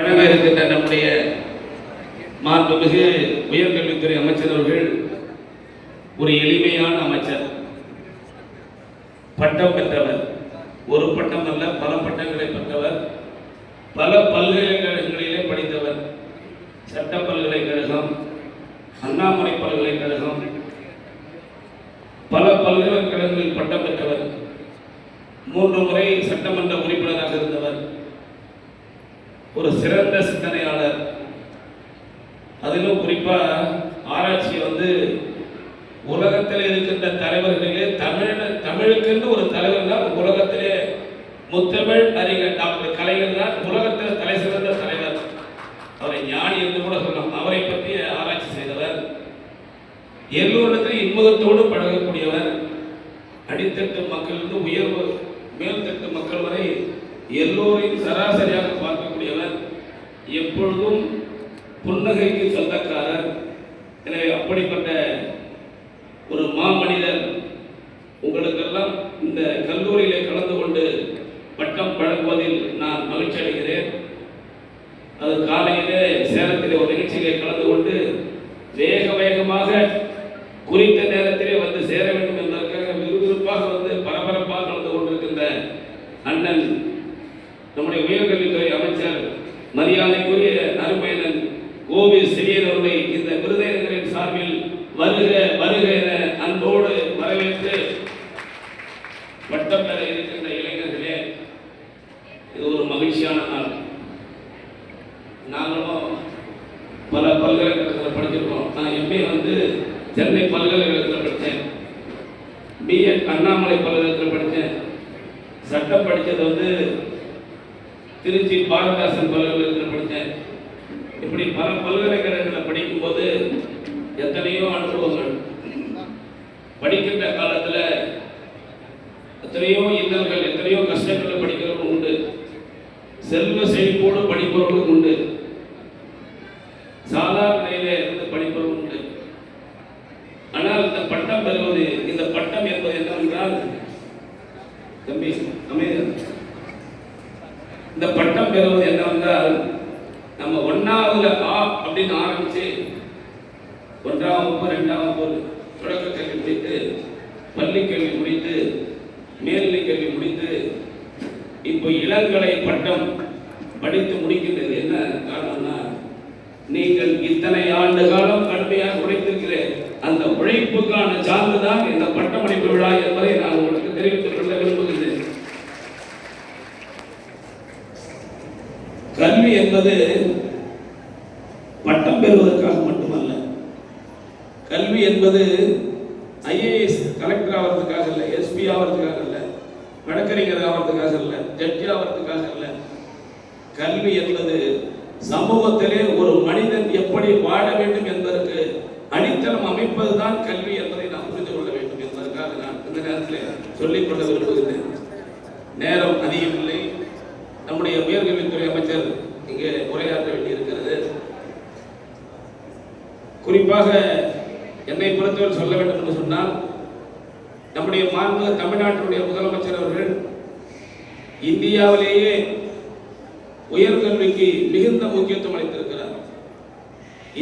வழங்க இருக்கின்ற நம்முடைய மாண்புமிகு உயர்கல்வித்துறை அமைச்சர் அவர்கள் ஒரு எளிமையான அமைச்சர் பட்டம் பெற்றவர். ஒரு பட்டம் அல்ல பல பட்டங்களை பெற்றவர். பல பல்கலைக்கழகங்களிலே படித்தவர். சட்ட பல்கலைக்கழகம் அண்ணாமலை பல்கலைக்கழகம் பல பல்கலைக்கழகங்களில் பட்டம் பெற்றவர். மூன்று முறை சட்டமன்ற உறுப்பினராக இருந்தவர். ஒரு சிறந்த சிந்தனையாளர். அதிலும் குறிப்பா ஆராய்ச்சி வந்து உலகத்தில் இருக்கின்ற தலைவர்களிலே தமிழ தமிழுக்கென்று ஒரு தலைவர் தான் உலகத்திலே முத்தமிழ் அறிஞர் டாக்டர் கலைஞர் தான் உலகத்தில் தலை சிறந்த தலைவர். அவரை ஞானி என்று கூட சொல்லலாம். அவரை பற்றி ஆராய்ச்சி செய்தவர். எல்லோரிடத்திலும் இன்முகத்தோடு பழகக்கூடியவர். அடித்தட்டு மக்களிலிருந்து உயர்வு மேல்தட்டு மக்கள் வரை எல்லோரையும் சராசரியாக பார்க்கக்கூடியவர் எப்பொழுதும் புன்னகைக்கு சொந்தக்காரர். எனவே அப்படிப்பட்ட ஒரு மாமனிதர் உங்களுக்கெல்லாம் இந்த கல்லூரியிலே கலந்து கொண்டு பட்டம் பழங்குவதில் நான் மகிழ்ச்சி அடைகிறேன். அது காலையிலே சேலத்திலே ஒரு நிகழ்ச்சியிலே கலந்து கொண்டு வேக வேகமாக குறித்த நேரத்திலே வந்து சேர வேண்டும் என்பதற்காக விறுவிறுப்பாக வந்து பரபரப்பாக கலந்து கொண்டிருக்கின்ற அண்ணன் நம்முடைய உயர்கல்வித்துறை அமைச்சர் மரியாதைக்குரிய அருமையனன் கோவி சிறியன் அவர்களை இந்த விருதுநகரின் சார்பில் வருக வருக என அன்போடு வரவேற்று பட்டம் பெற இருக்கின்ற இளைஞர்களே இது ஒரு மகிழ்ச்சியான நாள். நாங்களும் பல பல்கலைக்கழகத்தில் படிச்சிருக்கோம். நான் எம்ஏ வந்து சென்னை பல்கலைக்கழகத்தில் படித்தேன். பிஎட் அண்ணாமலை பல்கலைக்கழகத்தில் படித்தேன். சட்டம் படித்தது வந்து திருச்சி பாரதிதாசன் பல்கலைக்கழகத்தில் படித்தேன். இப்படி பல பல்கலைக்கழகங்களில் படிக்கும்போது எத்தனையோ அனுபவங்கள். படிக்கின்ற காலத்தில் எத்தனையோ இன்னல்கள் எத்தனையோ கஷ்டங்களில் படிக்கிறவங்க உண்டு. செல்வ செழிப்போடு படிப்பவர்களும் உண்டு. சாதாரண நிலையில இருந்து படிப்பவர்களும் உண்டு. ஆனால் இந்த பட்டம் பெறுவது இந்த பட்டம் என்பது என்னவென்றால் தம்பி அமைதி இந்த பட்டம் பெறுவது என்னவென்றால் நம்ம ஒன்னாவதுல ஆ அப்படின்னு ஆரம்பிச்சு ஒன்றாம் வகுப்பு ரெண்டாம் வகுப்பு தொடக்க கல்வி முடித்து பள்ளி கல்வி முடித்து மேல்நிலை கல்வி முடித்து இப்போ இளங்கலை பட்டம் படித்து முடிக்கின்றது. என்ன காரணம்னா நீங்கள் இத்தனை ஆண்டு காலம் கடுமையாக உழைத்திருக்கிற அந்த உழைப்புக்கான சான்றுதான் இந்த பட்டமளிப்பு விழா என்பதை நான் உங்களுக்கு தெரிவித்துக் கொள்ள விரும்புகிறேன். கல்வி என்பது பட்டம் பெறுவதற்காக மட்டுமல்ல கல்வி என்பது ஐஏஎஸ் கலெக்டர் ஆகிறதுக்காக இல்லை எஸ்பி ஆகிறதுக்காக இல்லை வழக்கறிஞர் ஆகிறதுக்காக இல்லை ஜட்ஜி ஆகிறதுக்காக இல்லை கல்வி என்பது சமூகத்திலே ஒரு மனிதன் எப்படி வாழ வேண்டும் என்பதற்கு அடித்தளம் அமைப்பதுதான் கல்வி என்பதை நாம் புரிந்து கொள்ள வேண்டும் என்பதற்காக நான் இந்த நேரத்தில் சொல்லிக் கொள்ள விரும்புகிறேன் நேரம் அதிகமில்லை நம்முடைய உயர்கல்வித்துறை அமைச்சர் இங்கே உரையாற்ற வேண்டியிருக்கிறது குறிப்பாக என்னை பொறுத்தவரை சொல்ல வேண்டும் என்று சொன்னால் நம்முடைய மாண்பு தமிழ்நாட்டினுடைய முதலமைச்சர் அவர்கள் இந்தியாவிலேயே உயர்கல்விக்கு மிகுந்த முக்கியத்துவம் அளித்திருக்கிறார்.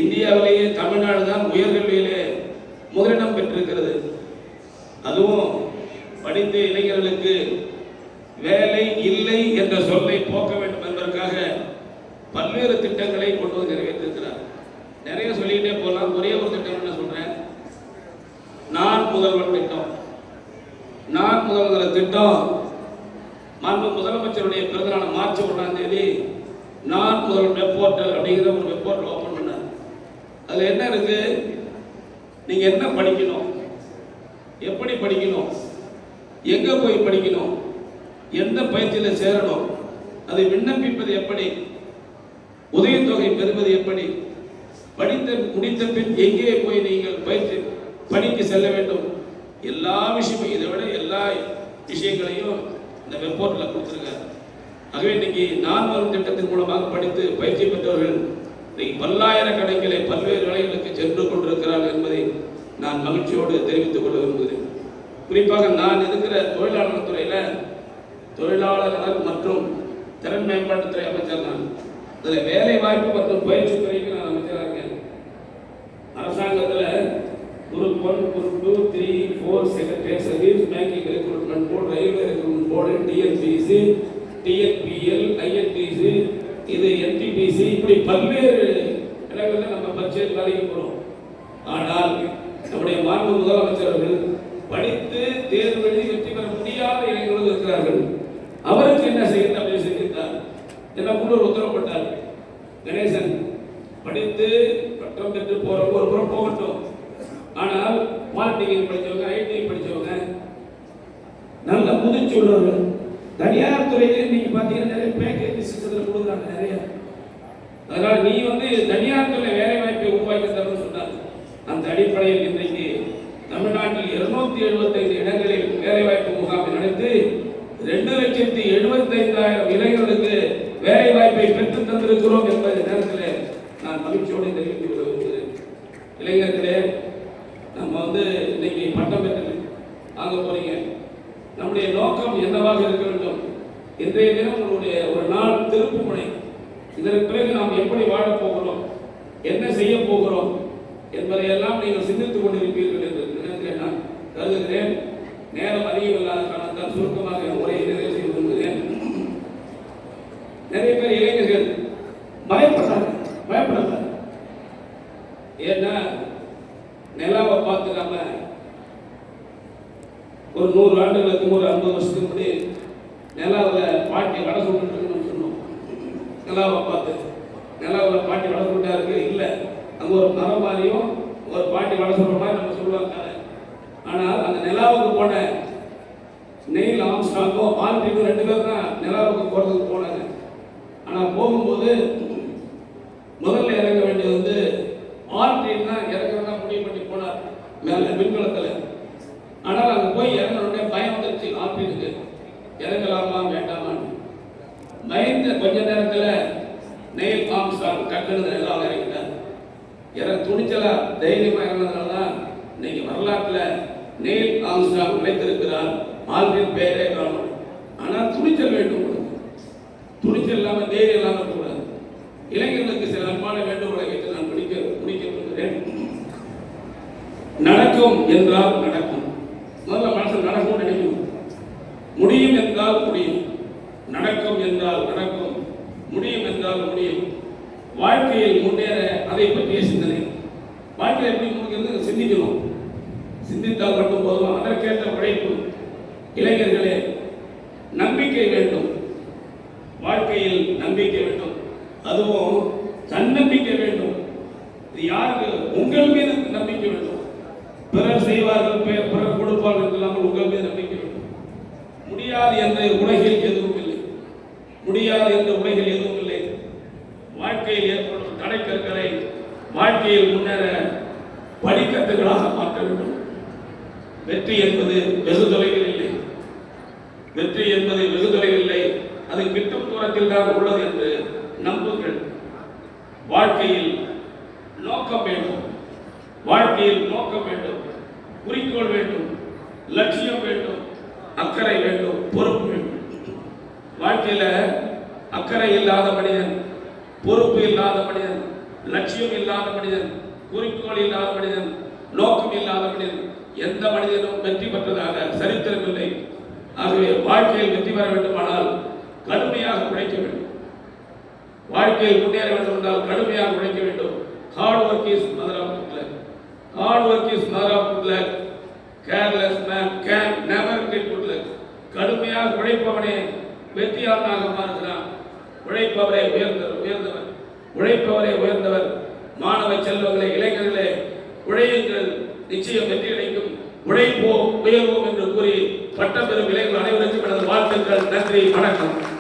இந்தியாவிலேயே தமிழ்நாடு தான் உயர்கல்வியிலே முதலிடம் பெற்றிருக்கிறது. அதுவும் படித்த இளைஞர்களுக்கு வேலை இல்லை என்ற சொல்லை போக்க வேண்டும் என்பதற்காக பல்வேறு திட்டங்களை கொண்டு வந்து நிறைவேற்றிருக்கிறார். நிறைய சொல்லிக்கிட்டே போகலாம். ஒரே ஒரு திட்டம் என்ன சொல்றேன். நான் முதல்வர் திட்டம். நான் முதல்வர் திட்டம் மாண்பு முதலமைச்சருடைய பிறந்தநாள் மார்ச் ஒன்றாம் தேதி நான் முதல்வர் வெப்போர்ட் அப்படிங்கிற ஒரு வெப்போர்ட் ஓப்பன் பண்ணேன் அதில் என்ன இருக்கு? நீங்க என்ன படிக்கணும்? எப்படி படிக்கணும்? எங்க போய் படிக்கணும்? எந்த பயிற்சியில் சேரணும்? அதை விண்ணப்பிப்பது எப்படி? உதவித்தொகை பெறுவது எப்படி? படித்த முடித்த பின் எங்கே போய் நீங்கள் பயிற்சி பணிக்கு செல்ல வேண்டும்? எல்லா விஷயமும் இதை விட எல்லா விஷயங்களையும் இந்த வெப்போர்ட்டில் கொடுத்துருக்காரு. ஆகவே இன்னைக்கு நான் வரும் திட்டத்தின் மூலமாக படித்து பயிற்சி பெற்றவர்கள் இன்னைக்கு பல்லாயிரக்கணக்கிலே பல்வேறு வேலைகளுக்கு சென்று கொண்டிருக்கிறார்கள் என்பதை நான் மகிழ்ச்சியோடு தெரிவித்துக் கொள்ள விரும்புகிறேன். குறிப்பாக நான் இருக்கிற தொழிலாளர் துறையில் தொழிலாளர் மற்றும் திறன் மேம்பாட்டுத்துறை அமைச்சர் நான். அதில் வேலை வாய்ப்பு மற்றும் பயிற்சி துறைக்கு டிஎன்பிசி டிஎன்பிஎல் ஐஎன்டிசி இது என்டிபிசி இப்படி பல்வேறு இடங்களில் நம்ம பட்ஜெட் வேலைக்கு போகிறோம் ஆனால் நம்முடைய மாண்பு முதலமைச்சர் அவர்கள் படித்து தேர்வு எழுதி வெற்றி பெற முடியாத இளைஞர்கள் இருக்கிறார்கள். அவருக்கு என்ன செய்யணும் அப்படின்னு சிந்தித்தார் என்ன கூட உத்தரவுப்பட்டார் கணேசன் படித்து பட்டம் பெற்று போறவங்க ஒரு புறம் போகட்டும். ஆனால் பாலிடெக்னிக் படிச்சவங்க ஐடி படிச்சவங்க நல்ல முதிர்ச்சி உள்ளவர்கள் தனியார் துறையில நீங்க பாத்தீங்கன்னா நிறைய பேக்கேஜ் சிஸ்டத்தில் கொடுக்குறாங்க நிறைய. அதனால நீ வந்து தனியார் துறை வேலை வாய்ப்பை உருவாக்கி தரணும்னு சொன்னார் அந்த அடிப்படையில் இன்றைக்கு தமிழ்நாட்டில் இருநூத்தி எழுபத்தைந்து இடங்களில் வேலை வாய்ப்பு முகாமை நடத்தி ரெண்டு லட்சத்தி எழுபத்தைந்தாயிரம் இளைஞர்களுக்கு வேலை வாய்ப்பை பெற்று தந்திருக்கிறோம் என்பதை நேரத்தில் நான் மகிழ்ச்சியோடு தெரிவித்து விரும்புகிறேன். இளைஞர்களே நம்ம வந்து இன்னைக்கு பட்டம் பெற்று வாங்க போறீங்க. நம்முடைய நோக்கம் என்னவாக இருக்கிறது? இன்றைய தினம் உங்களுடைய ஒரு நாள் திருப்பு முனை இதற்கு பிறகு நாம் எப்படி வாழப் போகிறோம்? என்ன செய்ய போகிறோம்? என்பதையெல்லாம் நீங்கள் சிந்தித்துக் கொண்டிருப்பீர்கள் என்று நினைக்கிறேன் நான் கருதுகிறேன். நேரம் அதிகம் இல்லாத காரணத்தால் சுருக்கமாக உரையை நிறைவு செய்து கொள்கிறேன். நிறைய பேர் இளைஞர்கள் பயப்படுறாங்க பயப்படாத ஏன்னா நிலாவை பார்த்து ஒரு நூறு ஆண்டுகளுக்கு ஒரு ஐம்பது வருஷத்துக்கு முன்னாடி நிலாவில் பாட்டி கடை சொல்லிட்டு சொன்னோம். நிலாவை பார்த்து நிலாவில் பாட்டி கடை சொல்லிட்டா இருக்கு? இல்லை. அங்கே ஒரு மரம் மாதிரியும் ஒரு பாட்டி கடை சொல்ற மாதிரி நம்ம சொல்லுவாங்க ஆனால் அந்த நிலாவுக்கு போன நெயில் ஆம்ஸ்டாங்கோ பால்டிக்கும் ரெண்டு பேரும் தான் நிலாவுக்கு போகிறதுக்கு போனாங்க. ஆனால் போகும்போது முதல்ல இறங்க வேண்டியது வந்து ஆர்டின் தான் இறங்குறதா முடிவு பண்ணி போனார். மேலே விண்கலத்தில் ஆனால் அங்கே போய் இறங்கின உடனே பயம் வந்துருச்சு ஆர்டினுக்கு. இறங்கலாமா வேண்டாமான்னு. பயந்த கொஞ்ச நேரத்தில் நெயில் ஆம்ஸ்டாங் டக்குன்னு எல்லாம் இறங்கிட்டார் இறங்க துணிச்சலா தைரியமா இறந்ததுனால தான் இன்னைக்கு வரலாற்றில் நெயில் ஆம்ஸ்டாங் உழைத்திருக்கிறார் ஆல்வின் பெயரே காணும். ஆனால் துணிச்சல் வேண்டும் துணிச்சல் இல்லாமல் தைரியம் இல்லாமல் இருக்கக்கூடாது. இளைஞர்களுக்கு சில அன்பான வேண்டுகோளை வைத்து நான் பிடிக்க பிடிக்க நடக்கும் என்றால் நடக்கும் முதல்ல மனசு நடக்கும் நினைக்கும் முடியும் என்றால் முடியும் நடக்கும் என்றால் நடக்கும் முடியும் என்றால் முடியும். வாழ்க்கையில் முன்னேற அதை பற்றிய சிந்தனை. வாழ்க்கையில் எப்படி முடிக்கிறது சிந்திக்கணும். சிந்தித்தால் மட்டும் போதும். அதற்கேற்ற உழைப்பு இளைஞர்களை நம்பிக்கை வேண்டும் வாழ்க்கையில் நம்பிக்கை வேண்டும் அதுவும் தன்னம்பிக்கை வேண்டும் இது யாருக்கு உங்கள் மீது நம்பிக்கை வேண்டும் பிறர் செய்வார்கள் பிற- பிறர் கொடுப்பார்கள் இல்லாமல் உங்கள் மீது நம்பிக்கை வேண்டும் முடியாது என்ற உலகில் எதுவும் இல்லை முடியாது என்ற உலகில் எதுவும் இல்லை வாழ்க்கையில் ஏற்படும் தடைக்கற்களை வாழ்க்கையில் முன்னேற படிக்கட்டுகளாக மாற்ற வேண்டும். வெற்றி என்பது வெகு தொலைவில் இல்லை. வெற்றி என்பது வெகு தொலைவில் இல்லை. அது கிட்டும் தூரத்தில் தான் உள்ளது என்று நம்புங்கள். வாழ்க்கையில் நோக்கம் வேண்டும். வாழ்க்கையில் நோக்கம் வேண்டும். குறிக்கோள் வேண்டும். லட்சியம் வேண்டும். அக்கறை வேண்டும். பொறுப்பு வேண்டும். வாழ்க்கையில் அக்கறை இல்லாத மனிதன் பொறுப்பு இல்லாத மனிதன் லட்சியம் இல்லாத மனிதன் குறிக்கோள் இல்லாத மனிதன் நோக்கம் இல்லாத மனிதன் எந்த மனிதனும் வெற்றி பெற்றதாக சரித்திரமில்லை ஆகவே வாழ்க்கையில் வெற்றி பெற வேண்டுமானால் கடுமையாக உழைக்க வேண்டும். வாழ்க்கையில் முன்னேற வேண்டும் என்றால் கடுமையாக உழைக்க வேண்டும். Hard work is mother of good hard work is mother of good careless man can never get good கடுமையாக உழைப்பவனே வெற்றியாளனாக மாறுகிறான். உழைப்பவரே உயர்ந்தவர் உயர்ந்தவர் உழைப்பவரே உயர்ந்தவர். மாணவ செல்வங்களே இளைஞர்களே உழையுங்கள். நிச்சயம் வெற்றி கிடைக்கும். உழைப்போம் உயர்வோம் என்று கூறி பட்டம் பெறும் இளைஞர்கள் அனைவருக்கும் எனது வாழ்த்துக்கள் நன்றி வணக்கம்.